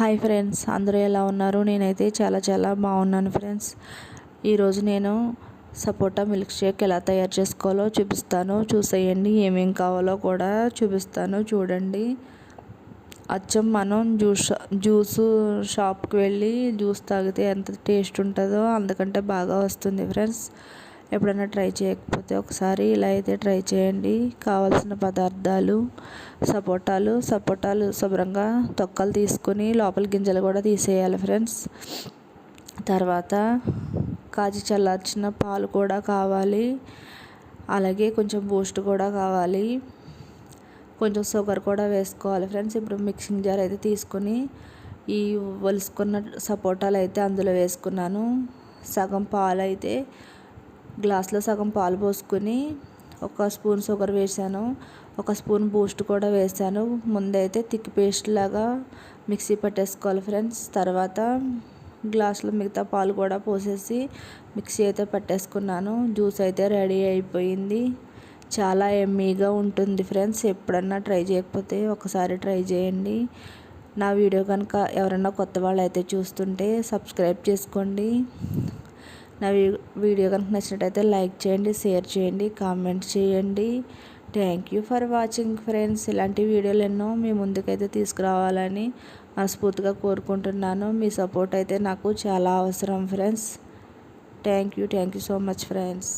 Hi friends అందరూ ఎలా ఉన్నారు? నేనైతే చాలా చాలా బాగున్నాను ఫ్రెండ్స్. ఈరోజు నేను సపోటా మిల్క్ షేక్ ఎలా తయారు చేసుకోవాలో చూపిస్తాను. చూసేయండి ఏమేమి కావాలో కూడా చూపిస్తాను. చూడండి. అచ్చం మనం జ్యూస్ జ్యూస్ షాప్కి వెళ్ళి జ్యూస్ తాగితే ఎంత టేస్ట్ ఉంటుందో అందుకంటే బాగా వస్తుంది ఫ్రెండ్స్. ఎప్పుడైనా ట్రై చేయకపోతే ఒకసారి ఇలా అయితే ట్రై చేయండి. కావాల్సిన పదార్థాలు సపోటాలు సపోటాలు శుభ్రంగా తొక్కలు తీసుకొని లోపల గింజలు కూడా తీసేయాలి ఫ్రెండ్స్. తర్వాత కాచి చల్లార్చిన పాలు కూడా కావాలి. అలాగే కొంచెం బూస్ట్ కూడా కావాలి. కొంచెం షుగర్ కూడా వేసుకోవాలి ఫ్రెండ్స్. ఇప్పుడు మిక్సింగ్ జార్ అయితే తీసుకొని ఈ వలుసుకున్న సపోటాలు అయితే అందులో వేసుకున్నాను. సగం పాలు అయితే గ్లాస్లో సగం పాలు పోసుకొని ఒక స్పూన్ షుగర్ వేసాను ఒక స్పూన్ బూస్ట్ కూడా వేసాను ముందైతే థిక్ పేస్ట్ లాగా మిక్సీ పట్టేసుకోవాలి ఫ్రెండ్స్. తర్వాత గ్లాసులో మిగతా పాలు కూడా పోసేసి మిక్సీ అయితే పట్టేసుకున్నాను. జ్యూస్ అయితే రెడీ అయిపోయింది. చాలా ఎమ్మీగా ఉంటుంది ఫ్రెండ్స్. ఎప్పుడన్నా ట్రై చేయకపోతే ఒకసారి ట్రై చేయండి. నా వీడియో కనుక ఎవరైనా కొత్త వాళ్ళు అయితే చూస్తుంటే సబ్స్క్రైబ్ చేసుకోండి. నా వీడియో కనుక నచ్చినట్టయితే లైక్ చేయండి షేర్ చేయండి కామెంట్ చేయండి. Thank you for watching friends ఇలాంటి వీడియోలు ఎన్నో మీ ముందుకైతే తీసుకురావాలని మనస్ఫూర్తిగా కోరుకుంటున్నాను. మీ సపోర్ట్ అయితే నాకు చాలా అవసరం friends thank you thank you so much friends